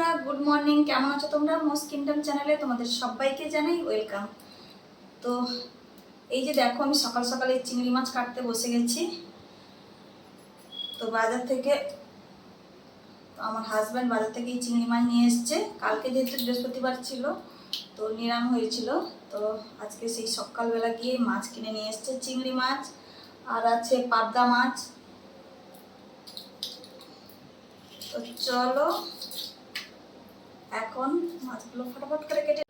বন্ধুরা good morning কেমন আছো তোমরা? মোস্ট কিংডম চ্যানেলে তোমাদের সবাইকে জানাই ওয়েলকাম তো এই যে দেখো, আমি সকাল সকালে চিংড়ি মাছ কাটতে বসে গেছি। তো বাজার থেকে আমার হাজব্যান্ড বাজার থেকে এই চিংড়ি মাছ নিয়ে এসছে। কালকে যেহেতু বৃহস্পতিবার ছিল, তো নিরাম হয়েছিল। তো আজকে সেই সকালবেলা গিয়ে মাছ কিনে নিয়ে এসছে, চিংড়ি মাছ। আর আছে পাবদা মাছ। তো চলো মাছগুলো ফটাফট করে কেটে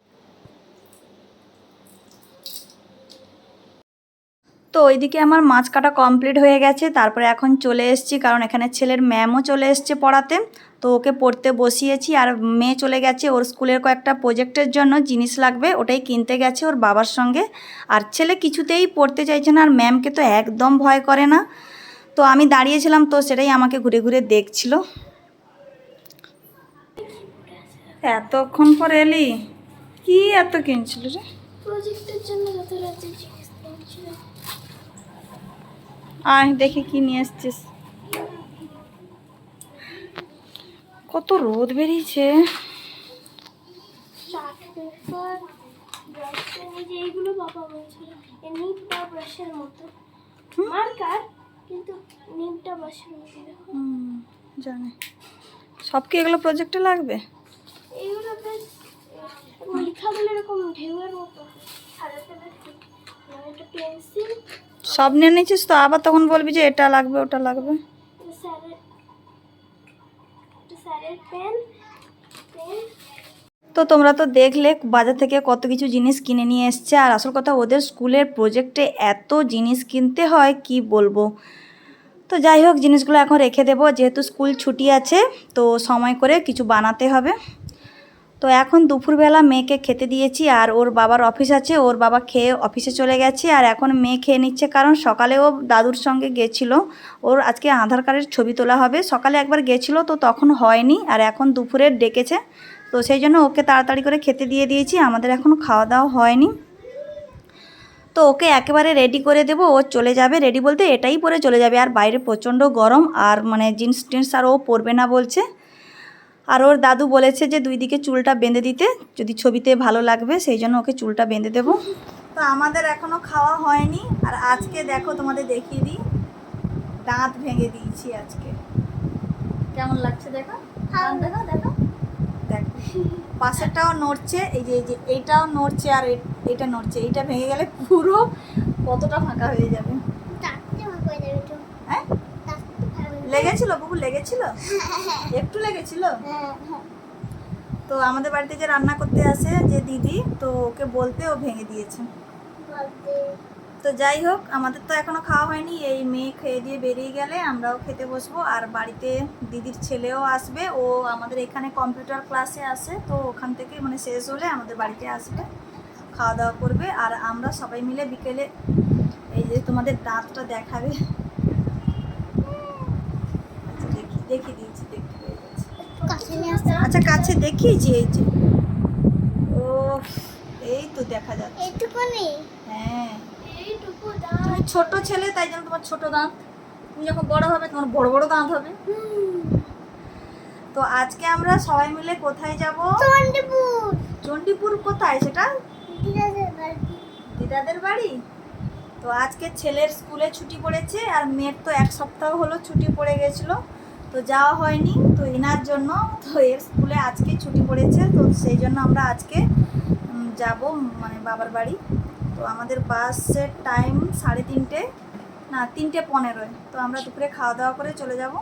তো ওইদিকে আমার মাছ কাটা কমপ্লিট হয়ে গেছে, তারপরে এখন চলে এসেছি, কারণ এখানে ছেলের ম্যামও চলে এসছে পড়াতে। তো ওকে পড়তে বসিয়েছি, আর মেয়ে চলে গেছে ওর স্কুলের কয়েকটা প্রজেক্টের জন্য জিনিস লাগবে, ওটাই কিনতে গেছে ওর বাবার সঙ্গে। আর ছেলে কিছুতেই পড়তে চাইছে না, আর ম্যামকে তো একদম ভয় করে না। তো আমি দাঁড়িয়েছিলাম, তো সেটাই আমাকে ঘুরে ঘুরে দেখছিল। এতক্ষণ পর এলি? কি এত কিনছিল রে? প্রজেক্টের জন্য যত রাতে জিনিস কিনছিল আয় দেখি কি নিয়ে এসছিস কত রোদ বেরিয়েছে। এইগুলো বাবা বলছিল ব্রাশের মতো। মার্কার কিন্তু ব্রাশের মতো। জানি। সব কি এগুলো প্রজেক্টে লাগবে? এরকম ঢেউয়ের মতো সব নিয়ে নিয়েছিস তো? আবার তখন বলবি যে এটা লাগবে, ওটা লাগবে। তো তোমরা তো দেখলে বাজার থেকে কত কিছু জিনিস কিনে নিয়ে এসছে। আর আসল কথা, ওদের স্কুলের প্রজেক্টে এত জিনিস কিনতে হয়, কি বলব? তো যাই হোক, জিনিসগুলো এখন রেখে দেবো। যেহেতু স্কুল ছুটি আছে, তো সময় করে কিছু বানাতে হবে। তো এখন দুপুরবেলা মেয়েকে খেতে দিয়েছি আর ওর বাবার অফিস আছে, ওর বাবা খেয়ে অফিসে চলে গেছে আর এখন মেয়ে খেয়ে নিচ্ছে কারণ সকালে ও দাদুর সঙ্গে গেছিল। ওর আজকে আধার কার্ডের ছবি তোলা হবে। সকালে একবার গেছিল তো তখন হয়নি আর এখন দুপুরে ডেকেছে। তো সেই জন্য ওকে তাড়াতাড়ি করে খেতে দিয়ে দিয়েছি, আমাদের এখনও খাওয়া দাওয়া হয়নি। তো ওকে একেবারে রেডি করে দেবো, ও চলে যাবে রেডি বলতে এটাই পরে চলে যাবে। আর বাইরে প্রচণ্ড গরম আর মানে জিন্স টিন্স আর ও পরবে না বলছে। আর ওর দাদু বলেছে যে দুই দিকে চুলটা বেঁধে দিতে যদি ছবিতে ভালো লাগবে সেই জন্য ওকে চুলটা বেঁধে দেবো। তো আমাদের এখনও খাওয়া হয়নি আর আজকে দেখো তোমাদের দেখিয়ে দিই। দাঁত ভেঙে দিয়েছি আজকে। কেমন লাগছে দেখো? দেখো দেখো। দেখো। পাশেরটাও নড়ছে এই যে এই যে এইটাও নড়ছে আর এটা নড়ছে। এইটা ভেঙে গেলে পুরো কতটা ফাঁকা হয়ে যাবে। হ্যাঁ? লেগেছিল? বুবু লেগেছিল? একটু লেগেছিল? তো আমাদের বাড়িতে যে রান্না করতে আসে যে দিদি তো ওকে বলতে ও ভেঙে দিয়েছে। তো যাই হোক আমাদের তো এখনও খাওয়া হয়নি। এই মেয়ে খেয়ে দিয়ে বেরিয়ে গেলে আমরাও খেতে বসবো। আর বাড়িতে দিদির ছেলেও আসবে। ও আমাদের এখানে কম্পিউটার ক্লাসে আসে তো ওখান থেকে মানে শেষ হলে আমাদের বাড়িতে আসবে খাওয়া দাওয়া করবে। আর আমরা সবাই মিলে বিকেলে এই যে তোমাদের দাঁতটা দেখাবে। আচ্ছা দেখি দেখি দিয়েছি আচ্ছা কাছে দেখিয়েছি এই যে। ও এই তো দেখা যাচ্ছে। এইটুকুনি? হ্যাঁ। এইটুকু দাঁত তুমি ছোট ছেলে তাই জন্য তোমার ছোট দাঁত। তুমি যখন বড় হবে তোমার বড় বড় দাঁত হবে। তো আজকে আমরা সবাই মিলে কোথায় যাব? চন্ডিপুর। চণ্ডীপুর কোথায় সেটা? দিদাদের বাড়ি? তো আজকে ছেলের স্কুলে ছুটি পড়েছে আর মেয়ের তো এক সপ্তাহ হলো ছুটি পড়ে গেছিল। তো যাওয়া হয়নি, তো এনার জন্য, তো এর স্কুলে আজকে ছুটি পড়েছে, তো সেই জন্য আমরা আজকে যাব মানে বাবার বাড়ি। তো আমাদের বাসের টাইম সাড়ে তিনটে, না, তিনটে পনেরোয়। তো আমরা দুপুরে খাওয়া দাওয়া করে চলে যাব।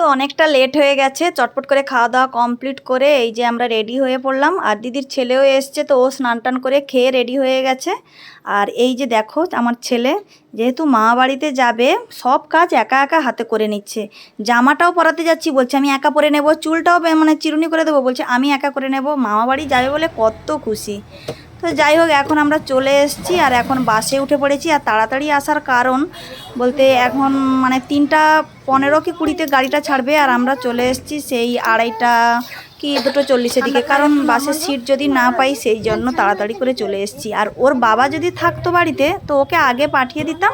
তো অনেকটা লেট হয়ে গেছে। চটপট করে খাওয়া দাওয়া কমপ্লিট করে এই যে আমরা রেডি হয়ে পড়লাম। আর দিদির ছেলেও এসছে তো ও স্নান টান করে খেয়ে রেডি হয়ে গেছে। আর এই যে দেখো আমার ছেলে, যেহেতু মা বাড়িতে যাবে, সব কাজ একা একা হাতে করে নিচ্ছে। জামাটাও পরাতে যাচ্ছি, বলছে আমি একা পরে নেব, চুলটাও মানে চিরুনি করে দেবো, বলছে আমি একা করে নেব, মামা বাড়ি যাবে বলে কত খুশি। তো যাই হোক, এখন আমরা চলে এসেছি আর এখন বাসে উঠে পড়েছি আর তাড়াতাড়ি আসার কারণ বলতে এখন মানে তিনটা পনেরো কি কুড়িতে গাড়িটা ছাড়বে আর আমরা চলে এসেছি সেই আড়াইটা কি দুটো চল্লিশের দিকে। কারণ বাসের সিট যদি না পাই, সেই জন্য তাড়াতাড়ি করে চলে এসেছি। আর ওর বাবা যদি থাকতো বাড়িতে, তো ওকে আগে পাঠিয়ে দিতাম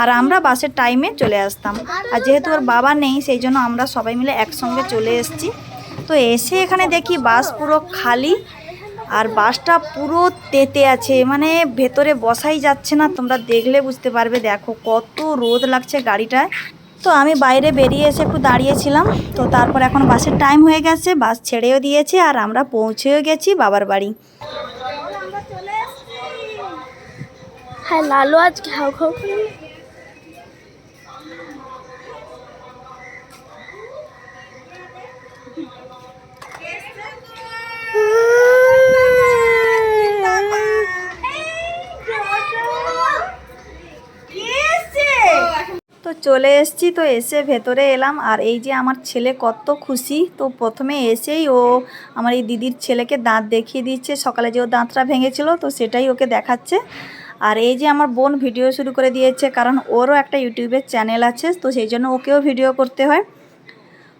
আর আমরা বাসের টাইমে চলে আসতাম। আর যেহেতু ওর বাবা নেই, সেই জন্য আমরা সবাই মিলে একসঙ্গে চলে এসেছি। তো এসে এখানে দেখি বাস পুরো খালি। আর বাসটা পুরো তেতে আছে মানে ভেতরে বসাই যাচ্ছে না, তোমরা দেখলে বুঝতে পারবে। দেখো কত রোদ লাগছে গাড়িটায়। তো আমি বাইরে বেরিয়ে এসে একটু দাঁড়িয়েছিলাম, তো তারপর এখন বাসের টাইম হয়ে গেছে, বাস ছেড়েও দিয়েছে আর আমরা পৌঁছেও গেছি বাবার বাড়ি। হ্যাঁ লালু আজ ঘাও ঘাও চলে এসেছি তো এসে ভেতরে এলাম। আর এই যে আমার ছেলে কত খুশি তো প্রথমে এসেই ও আমার এই দিদির ছেলেকে দাঁত দেখিয়ে দিচ্ছে। সকালে যে ও দাঁতটা ভেঙেছিল তো সেটাই ওকে দেখাচ্ছে। আর এই যে আমার বোন ভিডিও শুরু করে দিয়েছে কারণ ওরও একটা ইউটিউবের চ্যানেল আছে তো সেই জন্য ওকেও ভিডিও করতে হয়।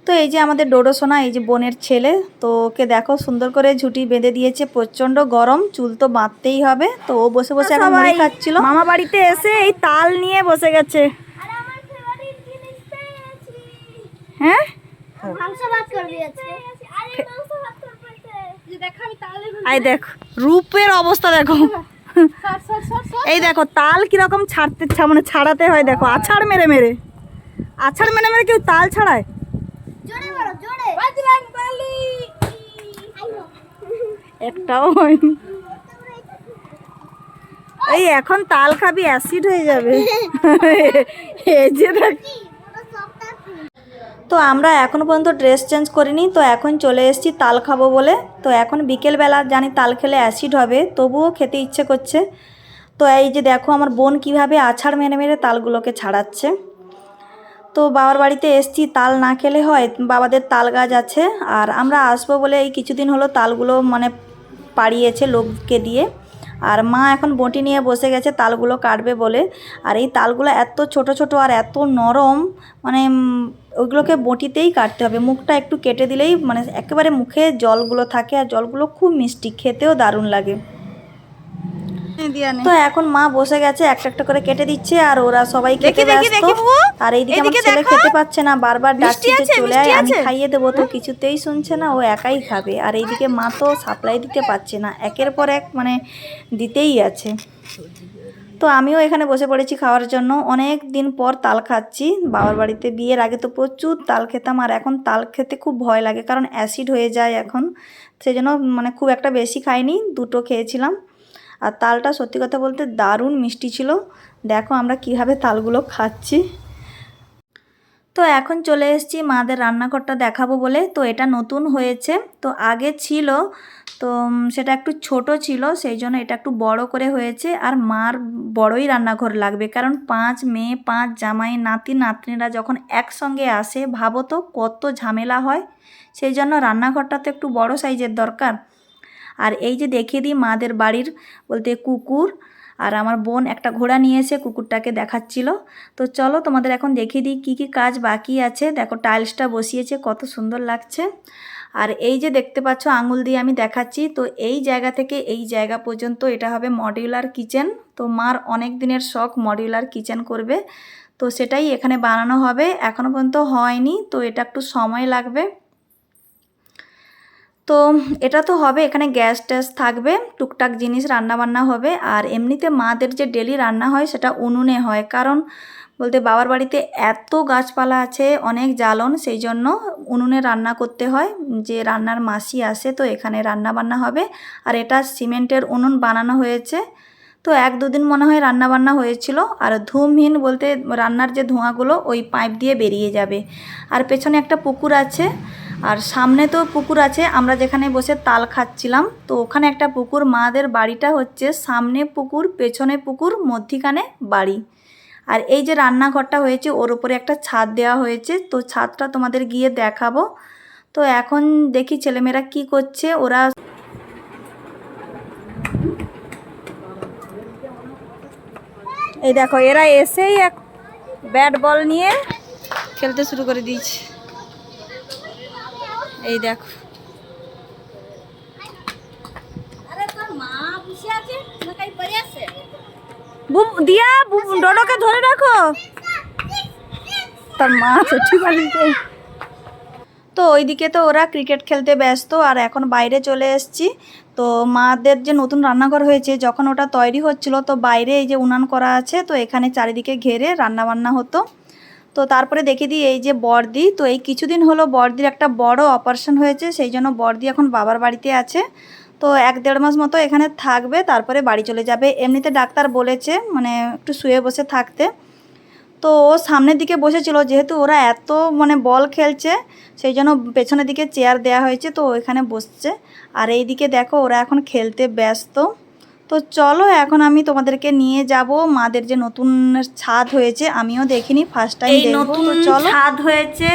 তো এই যে আমাদের ডোডো সোনা এই যে বোনের ছেলে তো ওকে দেখো সুন্দর করে ঝুটি বেঁধে দিয়েছে। প্রচণ্ড গরম চুল তো বাঁধতেই হবে তো ও বসে বসে এখন মুড়ি খাচ্ছিল। মামা বাড়িতে এসে এই তাল নিয়ে বসে গেছে। হ্যাঁ? যে দেখ রূপের অবস্থা দেখো। এই দেখো তাল কীরকম ছাড়তে ছা- মানে ছাড়াতে হয় দেখো আছাড় মেরে মেরে। আছাড় মেরে মেরে কেউ তাল ছাড়ায়? একটাও হয়নি। এই এখন তাল খাবি অ্যাসিড হয়ে যাবে। এই যে দেখ। তো আমরা এখনও পর্যন্ত ড্রেস চেঞ্জ করিনি, তো এখন চলে এসেছি তাল খাব বলে। তো এখন বিকেলবেলা জানি তাল খেলে অ্যাসিড হবে, তবুও খেতে ইচ্ছে করছে। তো এই যে দেখো আমার বোন কীভাবে আছাড় মেরে মেরে তালগুলোকে ছাড়াচ্ছে। তো বাবার বাড়িতে এসছি, তাল না খেলে হয়, বাবাদের তাল গাছ আছে। আর আমরা আসব বলে এই কিছুদিন হলো তালগুলো মানে পাড়িয়েছে লোককে দিয়ে। আর মা এখন বটি নিয়ে বসে গেছে তালগুলো কাটবে বলে। আর এই তালগুলো এত ছোট ছোট আর এত নরম মানে ওইগুলোকে বটিতেই কাটতে হবে। মুখটা একটু কেটে দিলেই মানে একেবারে মুখে জলগুলো থাকে আর জলগুলো খুব মিষ্টি খেতেও দারুণ লাগে। তো এখন মা বসে গেছে একটা একটা করে কেটে দিচ্ছে আর ওরা সবাই খেতে ব্যস্ত। আর এইদিকে আমার ছেলে খেতে পাচ্ছে না বারবার ডাকছে চলে আয় আমি খাইয়ে দেবো তো কিছুতেই শুনছে না ও একাই খাবে। আর এইদিকে মা তো সাপ্লাই দিতে পারছে না একের পর এক মানে দিতেই আছে। তো আমিও এখানে বসে পড়েছি খাওয়ার জন্য। অনেক দিন পর তাল খাচ্ছি। বাবার বাড়িতে বিয়ের আগে তো প্রচুর তাল খেতাম, আর এখন তাল খেতে খুব ভয় লাগে, কারণ অ্যাসিড হয়ে যায় এখন। সেই জন্য মানে খুব একটা বেশি খাইনি, দুটো খেয়েছিলাম। আর তালটা সত্যি কথা বলতে দারুণ মিষ্টি ছিল। দেখো আমরা কীভাবে তালগুলো খাচ্ছি। তো এখন চলে এসেছি মাদের রান্নাঘরটা দেখাবো বলে। তো এটা নতুন হয়েছে, তো আগে ছিল, তো সেটা একটু ছোট ছিল, সেই জন্য এটা একটু বড় করে হয়েছে। আর মার বড়ই রান্নাঘর লাগবে, কারণ পাঁচ মেয়ে, পাঁচ জামাই, নাতি, নাতনিরা যখন একসঙ্গে আসে, ভাবো তো কত ঝামেলা হয়। সেই জন্য রান্নাঘরটা তো একটু বড় সাইজের দরকার। আর এই যে দেখিয়ে দিই মাদের বাড়ির বলতে কুকুর আর আমার বোন একটা ঘোড়া নিয়ে এসে কুকুরটাকে দেখাচ্ছিল। তো চলো তোমাদের এখন দেখিয়ে দিই কী কী কাজ বাকি আছে। দেখো টাইলসটা বসিয়েছে, কত সুন্দর লাগছে। আর এই যে দেখতে পাচ্ছ আঙুল দিয়ে আমি দেখাচ্ছি, তো এই জায়গা থেকে এই জায়গা পর্যন্ত এটা হবে মডিউলার কিচেন তো মার অনেক দিনের শখ মডিউলার কিচেন করবে। তো সেটাই এখানে বানানো হবে এখনও পর্যন্ত হয়নি, তো এটা একটু সময় লাগবে। তো এটা তো হবে, এখানে গ্যাস ট্যাস থাকবে, টুকটাক জিনিস রান্না বান্না হবে, আর এমনিতে মাদের যে ডেলি রান্না হয় সেটা উনুনে হয়। কারণ বলতে বাবার বাড়িতে এত গাছপালা আছে, অনেক জ্বালন, সেই জন্য উনুনে রান্না করতে হয়। যে রান্নার মাসি আসে তো এখানে রান্না বান্না হবে, আর এটা সিমেন্টের উনুন বানানো হয়েছে। তো এক দুদিন মনে হয় রান্না বান্না হয়েছিল, আর ধূমহীন বলতে রান্নার যে ধোঁয়াগুলো ওই পাইপ দিয়ে বেরিয়ে যাবে। আর পেছনে একটা পুকুর আছে আর সামনে তো পুকুর আছে, আমরা যেখানে বসে তাল খাচ্ছিলাম। তো ওখানে একটা পুকুর, মাদের বাড়িটা হচ্ছে সামনে পুকুর, পেছনে পুকুর, মধ্যিখানে বাড়ি। আর এই যে রান্নাঘরটা হয়েছে, ওর উপরে একটা ছাদ দেওয়া হয়েছে। তো ছাদটা তোমাদের গিয়ে দেখাবো। তো এখন দেখি ছেলেমেয়েরা কি করছে, ওরা এই দেখো, এরা এসেই এক ব্যাট বল নিয়ে খেলতে শুরু করে দিয়েছে। এই দেখো। দিয়া ধরে রাখো। তার মা ছুটি তো ওইদিকে তো ওরা ক্রিকেট খেলতে ব্যস্ত আর এখন বাইরে চলে এসেছি। তো মাদের যে নতুন রান্নাঘর হয়েছে যখন ওটা তৈরি হচ্ছিল তো বাইরে এই যে উনান করা আছে তো এখানে চারিদিকে ঘেরে রান্না বান্না হতো। তো তারপরে দেখে দিই, এই যে বর্দি, তো এই কিছুদিন হলো বর্দির একটা বড় অপারেশন হয়েছে, সেই জন্য বর্দি এখন বাবার বাড়িতে আছে। তো এক দেড় মাস মতো এখানে থাকবে, তারপরে বাড়ি চলে যাবে। এমনিতে ডাক্তার বলেছে মানে একটু শুয়ে বসে থাকতে। তো ও সামনের দিকে বসেছিল, যেহেতু ওরা এত মানে বল খেলছে, সেই জন্য পেছনের দিকে চেয়ার দেওয়া হয়েছে, তো এখানে বসছে। আর এই দিকে দেখো, ওরা এখন খেলতে ব্যস্ত। তো চলো এখন আমি তোমাদেরকে নিয়ে যাব। মাদের যে নতুন ছাদ হয়েছে আমিও দেখিনি ফার্স্ট টাইম নতুন চলো। ছাদ হয়েছে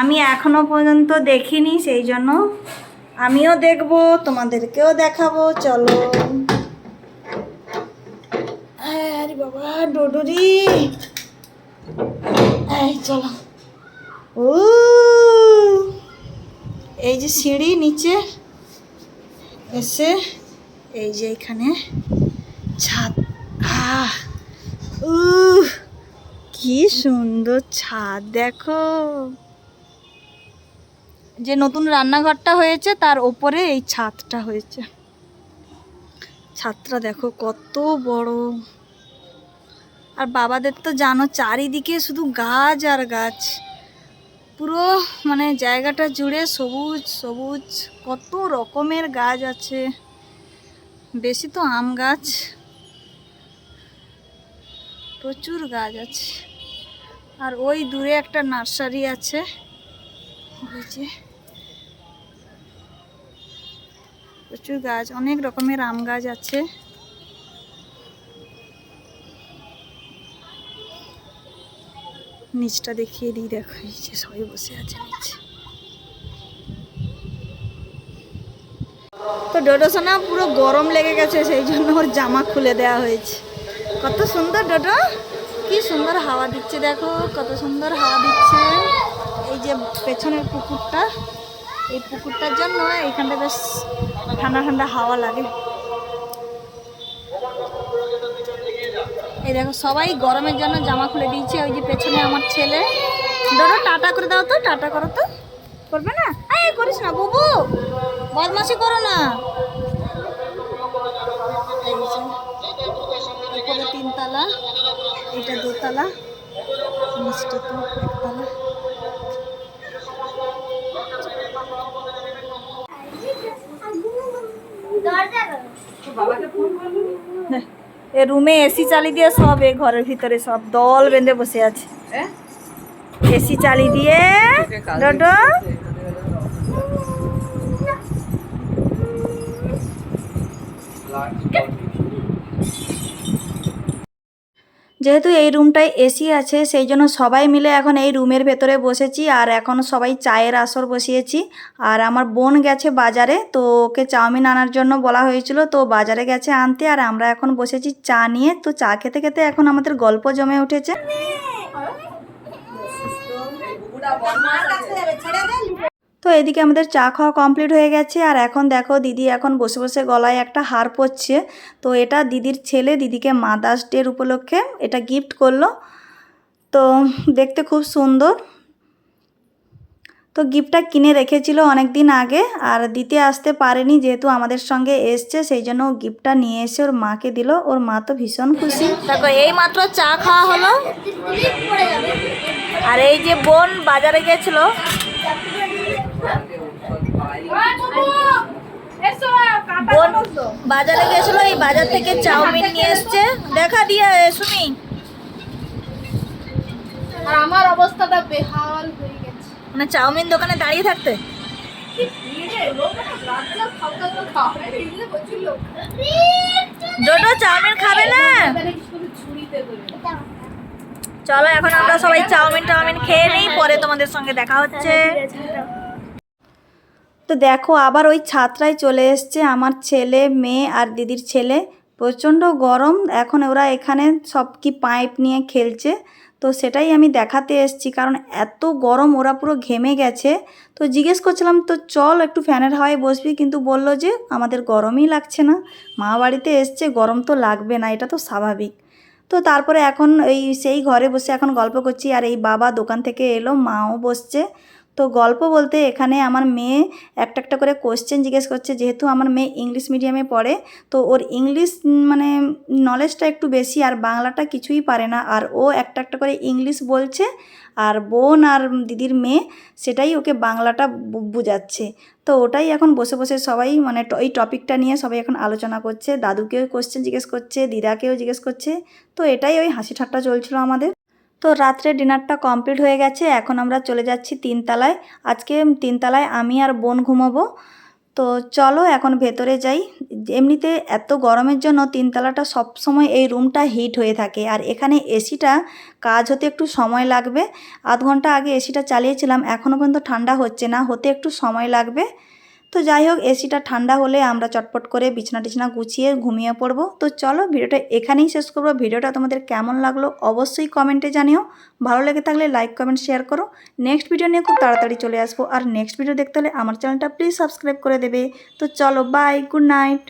আমি এখনও পর্যন্ত দেখিনি সেই জন্য আমিও দেখব তোমাদেরকেও দেখাবো চলো। আরে বাবা ডোডরি। এই চলো। ও এই যে সিঁড়ি নিচে এসে এই যে এখানে ছাদ। আহ, উহ, কি সুন্দর ছাদ, দেখো। যে নতুন রান্নাঘরটা হয়েছে, তার ওপরে এই ছাদটা হয়েছে। ছাদটা দেখো কত বড়। আর বাবাদের তো জানো, চারিদিকে শুধু গাছ আর গাছ। পুরো মানে জায়গাটা জুড়ে সবুজ সবুজ, কত রকমের গাছ আছে। বেশি তো আম গাছ। প্রচুর গাছ আছে। আর ওই দূরে একটা নার্সারি আছে। প্রচুর গাছ, অনেক রকমের আম গাছ আছে। নিচটা দেখিয়ে দিই, দেখো, এই যে সবাই বসে আছে নিচে। তো ডোডো সোনা পুরো গরম লেগে গেছে, সেই জন্য ওর জামা খুলে দেওয়া হয়েছে। কত সুন্দর ডোডো, কি সুন্দর হাওয়া দিচ্ছে দেখো, কত সুন্দর হাওয়া দিচ্ছে। এই যে পেছনের পুকুরটা, এই পুকুরটার জন্য এইখানটা বেশ ঠান্ডা ঠান্ডা হাওয়া লাগে। এই দেখো, সবাই গরমের জন্য জামা খুলে দিয়েছে, ওই যে পেছনে আমার ছেলে। ডোডো, টাটা করে দাও তো, টাটা করো তো। করবে না? করিস না, বুবু। বদমাসি করো না। উপরে তিনতলা এটা দোতলা নিচটা তো একতলা। এ রুমে এসি চালিয়ে দিয়ে সব এ ঘরের ভিতরে সব দল বেঁধে বসে আছে। এসি চালিয়ে দিয়ে ডোডো যেহেতু এই রুমটায় এসি আছে, সেই জন্য সবাই মিলে এখন এই রুমের ভেতরে বসেছি আর এখন সবাই চায়ের আসর বসিয়েছি। আর আমার বোন গেছে বাজারে, তো ওকে চাউমিন আনার জন্য বলা হয়েছিল, তো বাজারে গেছে আনতে আর আমরা এখন বসেছি চা নিয়ে। তো চা খেতে খেতে এখন আমাদের গল্প জমে উঠেছে। তো এদিকে আমাদের চা খাওয়া কমপ্লিট হয়ে গেছে। আর এখন দেখো দিদি এখন বসে বসে গলায় একটা হার পরছে। তো এটা দিদির ছেলে, দিদিকে মাদার্স ডের উপলক্ষে এটা গিফট করল। তো দেখতে খুব সুন্দর। তো গিফটটা কিনে রেখেছিল অনেক দিন আগে আর দিতে আসতে পারেনি যেহেতু আমাদের সঙ্গে এসছে, সেই জন্য ও গিফটটা নিয়ে এসে ওর মাকে দিল। ওর মা তো ভীষণ খুশি। দেখো এই মাত্র চা খাওয়া হলো। আর এই যে বোন বাজারে গেছিল বাজারে গেছিল এই বাজার থেকে চাউমিন নিয়ে এসছে। দেখা দিয়ে সুমি। আর আমার অবস্থাটা বেহাল হয়ে গেছে। মানে চাউমিন দোকানে দাঁড়িয়ে থাকতে? ডোডো চাউমিন খাবে না? চলো এখন আমরা সবাই চাউমিন টাউমিন খেয়ে নিই পরে তোমাদের সঙ্গে দেখা হচ্ছে। তো দেখো, আবার ওই ছাত্রায় চলে এসছে, আমার ছেলে, মেয়ে আর দিদির ছেলে। প্রচণ্ড গরম, এখন ওরা এখানে সব কি পাইপ নিয়ে খেলছে। তো সেটাই আমি দেখাতে এসছি, কারণ এত গরম, ওরা পুরো ঘেমে গেছে। তো জিজ্ঞেস করছিলাম, তো চল একটু ফ্যানের হাওয়ায় বসবি? কিন্তু বলল যে, আমাদের গরমই লাগছে না। মা বাড়িতে এসছে, গরম তো লাগবে না, এটা তো স্বাভাবিক। তো তারপরে এখন এই সেই ঘরে বসে এখন গল্প করছি, আর এই বাবা দোকান থেকে এলো, মাও বসছে। তো গল্প বলতে এখানে আমার মেয়ে একটা একটা করে কোশ্চেন জিজ্ঞেস করছে, যেহেতু আমার মেয়ে ইংলিশ মিডিয়ামে পড়ে, তো ওর ইংলিশ মানে নলেজটা একটু বেশি আর বাংলাটা কিছুই পারে না। আর ও একটা একটা করে ইংলিশ বলছে, আর বোন আর দিদির মেয়ে সেটাই ওকে বাংলাটা বুঝাচ্ছে। তো ওটাই এখন বসে বসে সবাই মানে এই টপিকটা নিয়ে সবাই এখন আলোচনা করছে। দাদুকেও কোশ্চেন জিজ্ঞেস করছে, দিদাকেও জিজ্ঞেস করছে। তো এটাই ওই হাসি ঠাট্টা চলছিল আমাদের। তো রাত্রে ডিনারটা কমপ্লিট হয়ে গেছে, এখন আমরা চলে যাচ্ছি তিনতলায়। আজকে তিনতলায় আমি আর বোন ঘুমাবো। তো চলো এখন ভেতরে যাই। এমনিতে এত গরমের জন্য তিনতলাটা সব সময় এই রুমটা হিট হয়ে থাকে। আর এখানে এসিটা কাজ হতে একটু সময় লাগবে। আধ ঘণ্টা আগে এসিটা চালিয়েছিলাম এখনও পর্যন্ত ঠান্ডা হচ্ছে না, হতে একটু সময় লাগবে। তো যাই হোক, এসিটা ঠান্ডা হলে আমরা চটপট করে বিছনা টিছনা গুছিয়ে ঘুমিয়ে পড়ব। তো চলো, ভিডিওটা এখানেই শেষ করব। ভিডিওটা তোমাদের কেমন লাগল অবশ্যই কমেন্টে জানিও। ভালো লেগে থাকলে লাইক, কমেন্ট, শেয়ার করো। নেক্সট ভিডিও নিয়ে খুব তাড়াতাড়ি চলে আসব। আর নেক্সট ভিডিও দেখতে হলে আমার চ্যানেলটা প্লিজ সাবস্ক্রাইব করে দেবে। তো চলো, বাই, গুড নাইট।